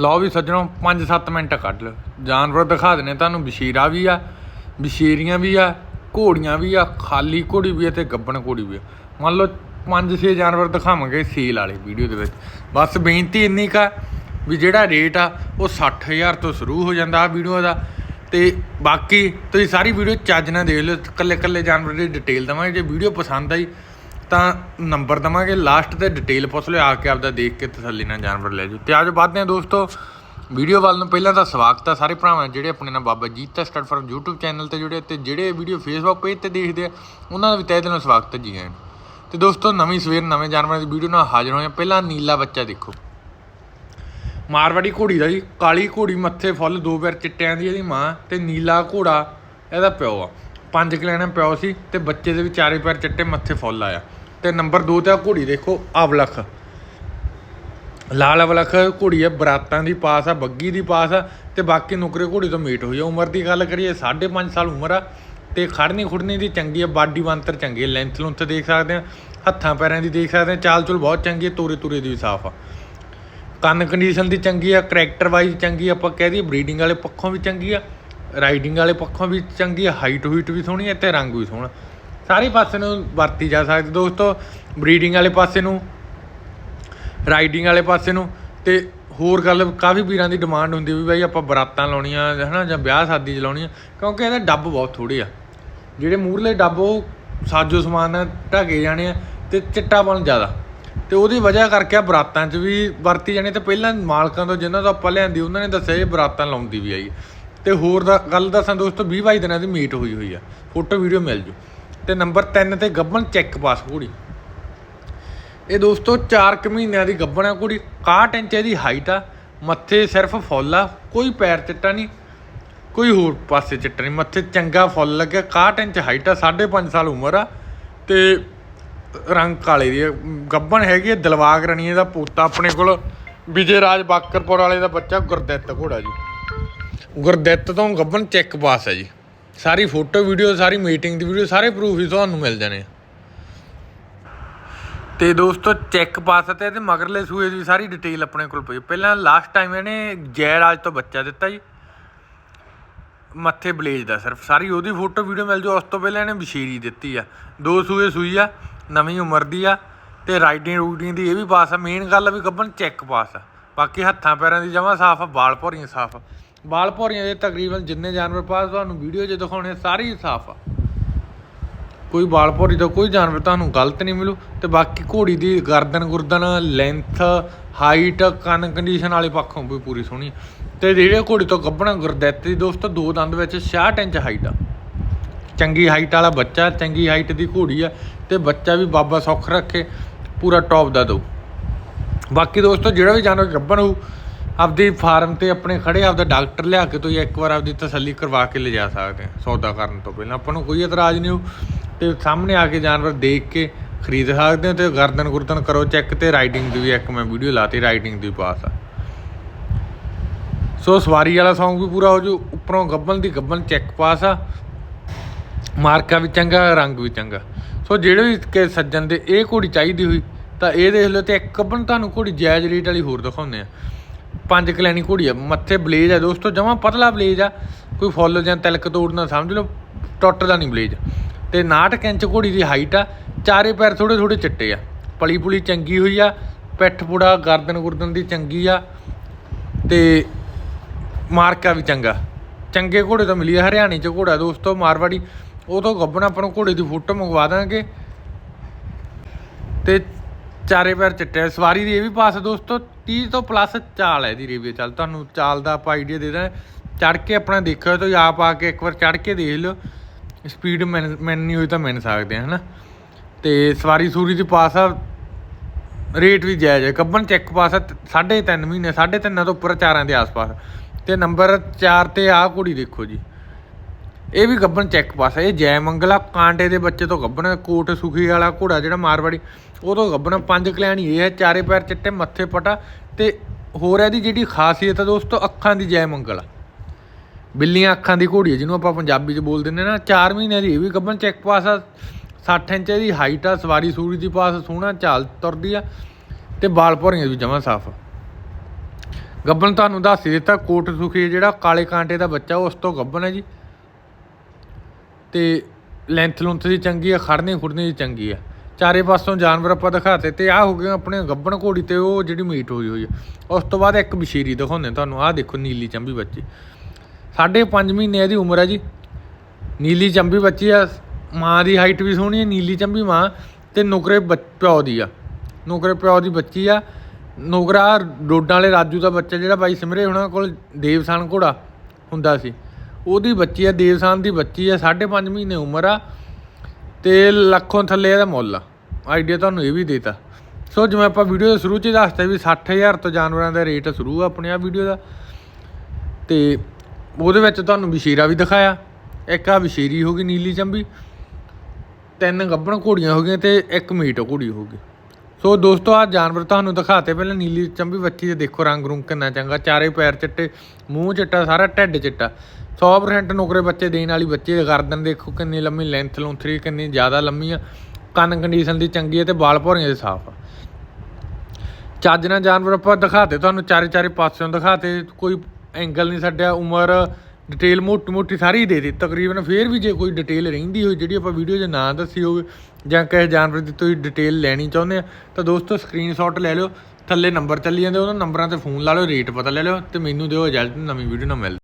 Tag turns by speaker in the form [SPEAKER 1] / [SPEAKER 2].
[SPEAKER 1] ਲਓ ਵੀ ਸੱਜਣੋ 5-7 ਮਿੰਟ ਕੱਢ ਲਓ। ਜਾਨਵਰ ਦਿਖਾ ਦਿੰਨੇ ਤੁਹਾਨੂੰ, ਬਸ਼ੀਰਾ ਵੀ ਆ, ਬਸ਼ੀਰੀਆਂ ਵੀ ਆ, ਘੋੜੀਆਂ ਵੀ ਆ, ਖਾਲੀ ਘੋੜੀ ਵੀ ਆ ਤੇ ਗੱਬਣ ਘੋੜੀ ਵੀ ਆ। ਮੰਨ ਲਓ 5-6 ਜਾਨਵਰ ਦਿਖਾਵਾਂਗੇ ਸੇਲ ਵਾਲੇ ਵੀਡੀਓ ਦੇ ਵਿੱਚ। ਬਸ ਬੇਨਤੀ ਇੰਨੀ ਕਾ ਵੀ ਜਿਹੜਾ ਰੇਟ ਆ, ਉਹ 60000 ਤੋਂ ਸ਼ੁਰੂ ਹੋ ਜਾਂਦਾ ਆ ਵੀਡੀਓ ਦਾ। ਤੇ ਬਾਕੀ ਤੁਸੀਂ ਸਾਰੀ ਵੀਡੀਓ ਚੱਜ ਨਾਲ ਦੇਖ ਲਿਓ ਕੱਲੇ ਕੱਲੇ ਜਾਨਵਰ ਦੀ ਡਿਟੇਲ ਦਵਾਂਗੇ, ਜੇ ਵੀਡੀਓ ਪਸੰਦ ਆਈ ਤਾਂ ਨੰਬਰ ਦਵਾਂਗੇ ਲਾਸਟ ਤੇ ਡਿਟੇਲ ਪੁੱਛ ਲਿਓ, ਆ ਕੇ ਆਪਦਾ ਦੇਖ ਕੇ ਤਸੱਲੀ ਨਾਲ ਜਾਨਵਰ ਲੈ ਜਾਓ। ਤੇ ਆਜੋ ਵੱਧਦੇ ਹਾਂ ਦੋਸਤੋ ਵੀਡੀਓ ਵੱਲ ਨੂੰ ਪਹਿਲਾਂ ਤਾਂ ਸਵਾਗਤ ਆ ਸਾਰੇ ਭਰਾਵਾਂ ਜਿਹੜੇ ਆਪਣੇ ਨਾਲ Baba Jita stud farm YouTube channel ਤੇ ਜੁੜੇ ਤੇ ਜਿਹੜੇ ਵੀਡੀਓ Facebook ਪੇਜ ਤੇ ਦੇਖਦੇ ਆ, ਉਹਨਾਂ ਦਾ ਵੀ ਤਹਿ ਦਿਲੋਂ ਸਵਾਗਤ ਹੈ ਜੀ ਆਇਆਂ ਤੇ ਦੋਸਤੋ, ਨਵੀਂ ਸਵੇਰ, ਨਵੇਂ ਜਾਨਵਰਾਂ ਦੀ ਵੀਡੀਓ ਨਾਲ ਹਾਜ਼ਰ ਹੋਏ ਹਾਂ। ਪਹਿਲਾਂ ਨੀਲਾ ਬੱਚਾ ਦੇਖੋ। ਮਾਰਵਾੜੀ ਘੋੜੀ ਦਾ ਜੀ, ਕਾਲੀ ਘੋੜੀ ਮੱਥੇ ਫੁੱਲ, ਦੋ ਪੈਰ ਚਿੱਟਿਆਂ ਦੀ ਇਹਦੀ ਮਾਂ, ਤੇ ਨੀਲਾ ਘੋੜਾ, ਇਹਦਾ ਪਿਓ ਆ। ਪੰਜ ਕਲੈਣਾ ਪਿਓ ਸੀ, ਤੇ ਬੱਚੇ ਦੇ ਵੀ ਚਾਰੇ ਪੈਰ ਚਿੱਟੇ, ਮੱਥੇ ਫੁੱਲ ਆਇਆ। ਤੇ ਨੰਬਰ 2 ਤੇ ਆ ਘੋੜੀ ਦੇਖੋ, ਅਵਲਖ। ਲਾਲ ਅਵਲਖ ਘੋੜੀ ਹੈ ਬਰਾਤਾਂ ਦੀ ਪਾਸ ਆ, ਬੱਗੀ ਦੀ ਪਾਸ ਆ, ਤੇ ਬਾਕੀ ਨੁਕਰੇ ਘੋੜੀ ਤੋਂ ਮੀਟ ਹੋਈ ਆ। ਉਮਰ ਦੀ ਗੱਲ ਕਰੀਏ 5.5 ਸਾਲ ਉਮਰ ਆ, ਤੇ ਖੜਨੀ ਖੁੜਨੀ ਦੀ ਚੰਗੀ ਆ, ਬਾਡੀ ਬੰਤਰ ਚੰਗੀ ਹੈ ਲੈਂਥ ਲੁੰਥ ਦੇਖ ਸਕਦੇ ਆ, ਹੱਥਾਂ ਪੈਰਾਂ ਦੀ ਦੇਖ ਸਕਦੇ ਆ, ਚਾਲ ਚੁਲ ਬਹੁਤ ਚੰਗੀ ਹੈ ਤੋਰੇ ਤੁਰੇ ਦੀ ਵੀ ਸਾਫ਼ ਆ। ਕੰਨ ਕੰਡੀਸ਼ਨ ਦੀ ਚੰਗੀ ਆ ਕਰੈਕਟਰ ਵਾਈਜ਼ ਚੰਗੀ ਆਪਾਂ ਕਹਿ ਦਈਏ ਬਰੀਡਿੰਗ ਵਾਲੇ ਪੱਖੋਂ ਵੀ ਚੰਗੀ ਆ ਰਾਈਡਿੰਗ ਵਾਲੇ ਪੱਖੋਂ ਵੀ ਚੰਗੀ ਆ ਹਾਈਟ ਹੂਈਟ ਵੀ ਸੋਹਣੀ ਆ, ਤੇ ਰੰਗ ਵੀ ਸੋਹਣਾ। ਸਾਰੇ ਪਾਸੇ ਨੂੰ ਵਰਤੀ ਜਾ ਸਕਦੀ। ਦੋਸਤੋ ਬਰੀਡਿੰਗ ਵਾਲੇ ਪਾਸੇ ਨੂੰ ਰਾਈਡਿੰਗ ਵਾਲੇ ਪਾਸੇ ਨੂੰ ਤੇ ਹੋਰ ਗੱਲ, ਕਾਫੀ ਵੀਰਾਂ ਦੀ ਡਿਮਾਂਡ ਹੁੰਦੀ ਵੀ ਬਾਈ ਆਪਾਂ ਬਰਾਤਾਂ ਲਾਉਣੀਆਂ, ਹਨਾ, ਜਾਂ ਵਿਆਹ ਸ਼ਾਦੀ 'ਚ ਲਾਉਣੀਆਂ, ਕਿਉਂਕਿ ਇਹਦੇ ਡੱਬ ਬਹੁਤ ਥੋੜੇ ਆ। ਜਿਹੜੇ ਮੂਰਲੇ ਡੱਬ ਉਹ ਸਾਜੋ ਸਮਾਨ ਨਾਲ ਢਕੇ ਜਾਣੇ ਆ ਤੇ ਚਿੱਟਾਪਣ ਜ਼ਿਆਦਾ। ਤੇ ਉਹਦੀ ਵਜ੍ਹਾ ਕਰਕੇ ਆ ਬਰਾਤਾਂ 'ਚ ਵੀ ਵਰਤੀ ਜਾਣੀ ਤੇ ਪਹਿਲਾਂ ਮਾਲਕਾਂ ਤੋਂ ਜਿਨ੍ਹਾਂ ਤੋਂ ਆਪਾਂ ਲਿਆਂਦੀ, ਉਹਨਾਂ ਨੇ ਦੱਸਿਆ ਇਹ ਬਰਾਤਾਂ ਲਾਉਂਦੀ ਵੀ ਆਈ। ਤੇ ਹੋਰ ਦਾ, ਗੱਲ ਦੱਸਾਂ ਦੋਸਤੋ 20 22 ਦਿਨਾਂ ਦੀ ਮੀਟ ਹੋਈ ਹੋਈ ਆ। ਫੋਟੋ, ਵੀਡੀਓ ਮਿਲ ਜੂ। ਤੇ ਨੰਬਰ 3 ਤੇ ਗੱਬਣ ਚੈੱਕ ਪਾਸ ਘੋੜੀ। ਇਹ ਦੋਸਤੋ 4 ਕੁ ਮਹੀਨਿਆਂ ਦੀ ਗੱਬਣ ਆ ਘੋੜੀ 61 ਇੰਚ ਦੀ ਹਾਈਟ ਆ, ਮੱਥੇ ਸਿਰਫ ਫੁੱਲ ਆ, ਕੋਈ ਪੈਰ ਚਿੱਟਾ ਨਹੀਂ, ਕੋਈ ਹੋਰ ਪਾਸੇ ਚਿੱਟਾ ਨਹੀਂ, ਮੱਥੇ ਚੰਗਾ ਫੁੱਲ ਲੱਗਿਆ 61 ਇੰਚ ਹਾਈਟ ਆ 5.5 ਸਾਲ ਉਮਰ ਆ, ਤੇ ਰੰਗ ਕਾਲੇ ਦੀ ਗੱਬਣ ਹੈਗੀ ਆ ਦਿਲਵਾਗ ਰਣੀਏ ਦਾ ਪੋਤਾ ਆਪਣੇ ਕੋਲ ਵਿਜੇ ਰਾਜ ਬਾਕਰਪੁਰ ਵਾਲੇ ਦਾ ਬੱਚਾ ਗੁਰਦਿੱਤ ਘੋੜਾ ਜੀ। ਗੁਰਦਿੱਤ ਤੋਂ ਗੱਬਣ ਚੈੱਕ ਪਾਸ ਹੈ ਜੀ। ਸਾਰੀ ਫੋਟੋ, ਵੀਡੀਓ, ਸਾਰੀ ਮੀਟਿੰਗ ਦੀ ਵੀਡੀਓ, ਸਾਰੇ ਪ੍ਰੂਫ ਹੀ ਤੁਹਾਨੂੰ ਮਿਲ ਜਾਣੇ ਤੇ ਦੋਸਤੋ ਚੈੱਕ ਪਾਸ ਤੇ ਇਹਦੇ ਮਗਰਲੇ ਸੂਏ ਦੀ ਸਾਰੀ ਡਿਟੇਲ ਆਪਣੇ ਕੋਲ ਪਈ। ਪਹਿਲਾਂ ਲਾਸਟ ਟਾਈਮ ਇਹਨੇ ਜੈਰਾਜ ਤੋਂ ਬੱਚਾ ਦਿੱਤਾ ਜੀ। ਮੱਥੇ ਬਲੇਜ ਦਾ ਸਿਰਫ। ਸਾਰੀ ਉਹਦੀ ਫੋਟੋ, ਵੀਡੀਓ ਮਿਲ ਜਾਓ ਉਸ ਤੋਂ ਪਹਿਲਾਂ ਇਹਨੇ ਬਸ਼ੀਰੀ ਦਿੱਤੀ ਆ। ਦੋ ਸੂਏ ਸੂਈ ਆ, ਨਵੀਂ ਉਮਰ ਦੀ ਆ ਤੇ ਰਾਈਡਿੰਗ ਰੂਡਿੰਗ ਦੀ ਇਹ ਵੀ ਪਾਸ ਆ। ਮੇਨ ਗੱਲ ਆ ਵੀ ਗੱਬਨ ਚੈੱਕ ਪਾਸ ਆ। ਬਾਕੀ ਹੱਥਾਂ ਪੈਰਾਂ ਦੀ ਜਮਾ ਸਾਫ਼ ਆ ਬਾਲ ਭੋਰੀਆਂ ਸਾਫ਼ ਆ। ਬਾਲ ਭੌਰੀਆਂ ਦੇ ਤਕਰੀਬਨ ਜਿੰਨੇ ਜਾਨਵਰ ਪਾਸ ਤੁਹਾਨੂੰ ਵੀਡੀਓ 'ਚ ਦਿਖਾਉਣੇ ਸਾਰੇ ਹੀ ਸਾਫ਼ ਆ। ਕੋਈ ਬਾਲ ਭੌਰੀ ਦਾ ਕੋਈ ਜਾਨਵਰ ਤੁਹਾਨੂੰ ਗਲਤ ਨਹੀਂ ਮਿਲੂ ਤੇ ਬਾਕੀ ਘੋੜੀ ਦੀ ਗਰਦਨ ਗੁਰਦਨ ਲੈਂਥ ਹਾਈਟ ਕੰਨ ਕੰਡੀਸ਼ਨ ਵਾਲੇ ਪੱਖੋਂ ਵੀ ਪੂਰੀ ਸੋਹਣੀ ਤੇ ਜਿਹੜੇ ਘੋੜੀ ਤੋਂ ਗੱਭਣਾ ਗੁਰਦੈਤੀ ਦੋਸਤੋ, ਦੋ ਦੰਦ ਵਿੱਚ 66 ਇੰਚ ਹਾਈਟ ਆ। ਚੰਗੀ ਹਾਈਟ ਵਾਲਾ ਬੱਚਾ, ਚੰਗੀ ਹਾਈਟ ਦੀ ਘੋੜੀ ਆ ਤੇ ਬੱਚਾ ਵੀ ਬਾਬਾ ਸੁੱਖ ਰੱਖੇ, ਪੂਰਾ ਟੌਪ ਦਾ ਦੋ। ਬਾਕੀ ਦੋਸਤੋ, ਜਿਹੜਾ ਵੀ ਜਾਨਵਰ ਗੱਭਣ ਹੋਊ ਆਪਦੀ ਫਾਰਮ ਤੇ ਆਪਣੇ ਖੜੇ, ਆਪਦਾ ਡਾਕਟਰ ਲਿਆ ਕੇ ਤੁਸੀਂ ਇੱਕ ਵਾਰ ਆਪਦੀ ਤਸੱਲੀ ਕਰਵਾ ਕੇ ਲਿਜਾ ਸਕਦੇ ਆ ਸੌਦਾ ਕਰਨ ਤੋਂ ਪਹਿਲਾਂ। ਆਪਾਂ ਨੂੰ ਕੋਈ ਇਤਰਾਜ਼ ਨਹੀਂ ਹੋ। ਤੇ ਸਾਹਮਣੇ ਆ ਕੇ ਜਾਨਵਰ ਦੇਖ ਕੇ ਖਰੀਦ ਸਕਦੇ ਹੋ ਤੇ ਗਰਦਨ ਗੁਰਦਨ ਕਰੋ ਚੈੱਕ ਤੇ ਰਾਈਡਿੰਗ ਦੀ ਵੀ ਇੱਕ ਮੈਂ ਵੀਡੀਓ ਲਾਤੀ, ਰਾਈਡਿੰਗ ਦੀ ਪਾਸ ਆ। ਸੋ ਸਵਾਰੀ ਵਾਲਾ ਸੌਂਗ ਵੀ ਪੂਰਾ ਹੋ ਜੂ, ਉੱਪਰੋਂ ਗੱਬਨ ਦੀ ਗੱਬਨ ਚੈੱਕ ਪਾਸ ਆ। ਮਾਰਕਾ ਵੀ ਚੰਗਾ, ਰੰਗ ਵੀ ਚੰਗਾ। ਸੋ ਜਿਹੜੇ ਵੀ ਕਿ ਸੱਜਣ ਦੇ ਇਹ ਘੋੜੀ ਚਾਹੀਦੀ ਹੋਈ, ਤਾਂ ਇਹ ਦੇਖ ਲਓ ਤੇ ਇੱਕ ਗੱਬਨ ਤੁਹਾਨੂੰ ਘੋੜੀ ਜਾਇਜ਼ ਰੇਟ ਵਾਲੀ ਹੋਰ ਦਿਖਾਉਂਦੇ ਆ। ਪੰਜ ਕਲੈਣੀ ਘੋੜੀ ਆ, ਮੱਥੇ ਬਲੇਜ ਆ ਦੋਸਤੋ ਜਮਾ ਪਤਲਾ ਬਲੇਜ ਆ, ਕੋਈ ਫੁੱਲ ਜਾਂ ਤਿਲਕ ਤੋੜਨਾ ਸਮਝ ਲਓ ਟੁੱਟਦਾ ਨਹੀਂ ਬਲੇਜ। ਤੇ 69 ਇੰਚ ਘੋੜੀ ਦੀ ਹਾਈਟ ਆ, ਚਾਰੇ ਪੈਰ ਥੋੜੇ ਥੋੜੇ ਚਿੱਟੇ ਆ। ਪਲੀ ਪੁਲੀ ਚੰਗੀ ਹੋਈ ਆ, ਪਿੱਠ ਪੁੜਾ ਗਰਦਨ ਗੁਰਦਨ ਦੀ ਚੰਗੀ ਆ, ਤੇ ਮਾਰਕਾ ਵੀ ਚੰਗਾ। ਚੰਗੇ ਘੋੜੇ ਤੋਂ ਮਿਲੀ ਆ, ਹਰਿਆਣੇ ਚ ਘੋੜਾ ਦੋਸਤੋ ਮਾਰਵਾੜੀ, ਉਹ ਤੋਂ ਗੱਬਣਾ ਆਪਾਂ ਨੂੰ ਘੋੜੇ ਦੀ ਫੋਟੋ ਮੰਗਵਾ ਦਾਂਗੇ। ਤੇ ਚਾਰੇ ਪੈਰ ਚਿੱਟੇ ਸਵਾਰੀ ਦੀ ਇਹ ਵੀ ਪਾਸ ਦੋਸਤੋ 30 ਤੋਂ ਪਲੱਸ ਚਾਲ ਹੈ ਇਹਦੀ ਰੇਵੀ ਚੱਲ। ਤੁਹਾਨੂੰ ਚਾਲ ਦਾ ਆਪਾਂ ਆਈਡੀਆ ਦੇ ਦਾਂ ਚੜ ਕੇ ਆਪਣਾ ਦੇਖਿਓ ਤੁਸੀਂ ਆਪ ਆ ਕੇ ਇੱਕ ਵਾਰ ਚੜ ਕੇ ਦੇਖ ਲਿਓ। ਸਪੀਡ ਮੈਨ ਮੈਨ ਨਹੀਂ ਹੋਈ ਤਾਂ ਮੈਨ ਸਕਦੇ ਆ, ਹਨਾ। ਤੇ ਸਵਾਰੀ ਸੂਰੀ ਦੀ ਪਾਸ ਆ ਰੇਟ ਵੀ ਜਾਇਜ਼ ਹੈ। ਕੱਬਨ ਚੈੱਕ ਪਾਸ ਆ 3.5 ਮਹੀਨੇ 3.5 ਤੋਂ ਉੱਪਰ ਚਾਰਾਂ ਦੇ ਆਸ-ਪਾਸ। ਤੇ ਨੰਬਰ 4 ਤੇ ਆਹ ਕੁੜੀ ਦੇਖੋ ਜੀ। ਇਹ ਵੀ ਗੱਬਨ ਚੈੱਕ ਪਾਸ ਹੈ ਇਹ ਜੈ ਮੰਗਲਾ ਕਾਂਟੇ ਦੇ ਬੱਚੇ ਤੋਂ ਗੱਬਨ ਕੋਟ ਸੁਖੀ ਵਾਲਾ ਘੋੜਾ ਜਿਹੜਾ ਮਾਰਵਾੜੀ, ਉਹ ਤੋਂ ਗੱਬਨ ਪੰਜ ਕਲਿਆਣੀ, ਇਹ ਹੈ ਚਾਰੇ ਪੈਰ ਚਿੱਟੇ, ਮੱਥੇ ਪਟਾ ਤੇ ਹੋਰ ਇਹਦੀ ਜਿਹੜੀ ਖਾਸੀਅਤ ਹੈ ਦੋਸਤੋ, ਅੱਖਾਂ ਦੀ ਜੈ ਮੰਗਲਾ। ਬਿੱਲੀਆਂ ਅੱਖਾਂ ਦੀ ਘੋੜੀ ਹੈ ਜਿਹਨੂੰ ਆਪਾਂ ਪੰਜਾਬੀ 'ਚ ਬੋਲ ਦਿੰਦੇ ਨਾ 4 ਮਹੀਨਿਆਂ ਦੀ, ਇਹ ਵੀ ਗੱਬਨ ਚੈੱਕ ਪਾਸ ਆ 60 ਇੰਚ ਦੀ ਹਾਈਟ ਆ, ਸਵਾਰੀ ਸੂਰੀ ਦੀ ਪਾਸ ਸੋਹਣਾ ਚਾਲ ਤੁਰਦੀ ਆ ਤੇ ਬਾਲ ਭੋਰੀਆਂ ਵੀ ਜਮਾਂ ਸਾਫ਼ ਗੱਬਨ ਤੁਹਾਨੂੰ ਦੱਸ ਦਿੱਤਾ, ਕੋਟ ਸੁਖੀ ਜਿਹੜਾ ਕਾਲੇ ਕਾਂਟੇ ਦਾ ਬੱਚਾ, ਉਸ ਤੋਂ ਗੱਬਨ ਹੈ ਜੀ। ਤੇ ਲੈਂਥ ਲੁੰਥ ਦੀ ਚੰਗੀ ਆ ਖੜਨੇ ਖੁੜਨੇ ਦੀ ਚੰਗੀ ਆ। ਚਾਰੇ ਪਾਸੋਂ ਜਾਨਵਰ ਆਪਾਂ ਦਿਖਾਤੇ ਤੇ ਆਹ ਹੋ ਗਏ ਆਪਣੇ ਗੱਬਣ ਘੋੜੀ ਤੇ ਉਹ ਜਿਹੜੀ ਮੀਟ ਹੋਈ ਹੋਈ ਆ। ਉਸ ਤੋਂ ਬਾਅਦ ਇੱਕ ਬਸ਼ੀਰੀ ਦਿਖਾਉਂਦੇ ਤੁਹਾਨੂੰ, ਆਹ ਦੇਖੋ ਨੀਲੀ ਚੰਬੀ ਬੱਚੀ। ਸਾਢੇ ਪੰਜ ਮਹੀਨੇ ਇਹਦੀ ਉਮਰ ਹੈ ਜੀ। ਨੀਲੀ ਚੰਬੀ ਬੱਚੀ ਆ, ਮਾਂ ਦੀ ਹਾਈਟ ਵੀ ਸੋਹਣੀ ਹੈ ਨੀਲੀ ਚੰਬੀ ਮਾਂ ਤੇ ਨੁਕਰੇ ਬੱਚ- ਪਿਓ ਦੀ ਆ। ਨੁਕਰੇ ਪਿਓ ਦੀ ਬੱਚੀ ਆ। ਨੁਕਰਾ ਡੋਡਾਂ ਵਾਲੇ ਰਾਜੂ ਦਾ ਬੱਚਾ ਜਿਹੜਾ ਬਾਈ ਸਿਮਰੇ ਉਹਨਾਂ ਕੋਲ ਦੇਵਸਾਨ ਘੋੜਾ ਹੁੰਦਾ ਸੀ। ਉਹਦੀ ਬੱਚੀ ਆ, ਦੇਵਸਾਨ ਦੀ ਬੱਚੀ ਆ 5.5 ਮਹੀਨੇ ਉਮਰ ਆ ਤੇ ਲੱਖੋਂ ਥੱਲੇ ਇਹਦਾ ਮੁੱਲ ਆ। ਆਈਡੀਆ ਤੁਹਾਨੂੰ ਇਹ ਵੀ ਦੇਤਾ। ਸੋ ਜਿਵੇਂ ਆਪਾਂ ਵੀਡੀਓ ਦੇ ਸ਼ੁਰੂ 'ਚ ਹੀ ਦੱਸਤਾ ਵੀ 60000 ਤੋਂ ਜਾਨਵਰਾਂ ਦਾ ਰੇਟ ਸ਼ੁਰੂ ਆ ਆਪਣੇ ਆ ਵੀਡੀਓ ਦਾ। ਤੇ ਉਹਦੇ ਵਿੱਚ ਤੁਹਾਨੂੰ ਵਿਸ਼ੇਰਾ ਵੀ ਦਿਖਾਇਆ। ਇੱਕ ਆ ਵਿਸ਼ੇਰੀ ਹੋ ਗਈ ਨੀਲੀ ਚੰਬੀ, ਤਿੰਨ ਗੱਭਣ ਘੋੜੀਆਂ ਹੋ ਗਈਆਂ ਤੇ ਇੱਕ ਮੀਟ ਘੋੜੀ ਹੋ ਗਈ। ਸੋ ਦੋਸਤੋ ਆ ਜਾਨਵਰ ਤੁਹਾਨੂੰ ਦਿਖਾਤੇ ਪਹਿਲਾਂ ਨੀਲੀ ਚੰਬੀ, ਬੱਚੀ ਦੇ ਦੇਖੋ ਰੰਗ ਰੁੰਗ ਕਿੰਨਾ ਚੰਗਾ, ਚਾਰੇ ਪੈਰ ਚਿੱਟੇ, ਮੂੰਹ ਚਿੱਟਾ, ਸਾਰਾ ਢਿੱਡ ਚਿੱਟਾ। 100% ਨੌਕਰੇ ਬੱਚੇ ਦੇਣ ਵਾਲੀ ਬੱਚੇ ਦੇ ਗਰਦਨ ਦੇਖੋ ਕਿੰਨੀ ਲੰਮੀ ਲੈਂਥ ਲੂੰਥਰੀ ਕਿੰਨੀ ਜ਼ਿਆਦਾ ਲੰਮੀ ਆ। ਕੰਨ ਕੰਡੀਸ਼ਨ ਦੀ ਚੰਗੀ ਹੈ ਤੇ ਵਾਲ ਭੌਰੀਆਂ ਦੇ ਸਾਫ਼ ਆ। ਚੱਜ ਨਾਲ ਜਾਨਵਰ ਆਪਾਂ ਦਿਖਾਤੇ, ਤੁਹਾਨੂੰ ਚਾਰੇ ਚਾਰੇ ਪਾਸਿਓਂ ਦਿਖਾਤੇ। ਕੋਈ ਐਂਗਲ ਨਹੀਂ ਛੱਡਿਆ, ਉਮਰ ਡਿਟੇਲ ਮੋਟੀ ਮੋਟੀ ਸਾਰੀ ਦੇ ਦਿੱਤੀ। ਤਕਰੀਬਨ ਫੇਰ ਵੀ ਜੇ ਕੋਈ ਡਿਟੇਲ ਰਹਿੰਦੀ ਹੋਈ ਜਿਹੜੀ ਆਪਾਂ ਵੀਡੀਓ 'ਚ ਨਾ ਦੱਸੀ ਹੋਵੇ ਜਾਂ ਕਿਸੇ ਜਾਨਵਰ ਦੀ ਤੁਸੀਂ ਡਿਟੇਲ ਲੈਣੀ ਚਾਹੁੰਦੇ ਆ, ਤਾਂ ਦੋਸਤੋ ਸਕਰੀਨਸ਼ਾਟ ਲੈ ਲਿਓ, ਥੱਲੇ ਨੰਬਰ ਚੱਲੀ ਜਾਂਦੇ, ਉਹਨਾਂ ਨੰਬਰਾਂ ਤੇ ਫੋਨ ਲਾ ਲਿਓ ਰੇਟ ਪਤਾ ਲੈ ਲਿਓ ਤੇ ਮੈਨੂੰ ਦਿਓ ਇਜਾਜ਼ਤ ਨਵੀਂ ਵੀਡੀਓ ਨਾਲ ਮਿਲ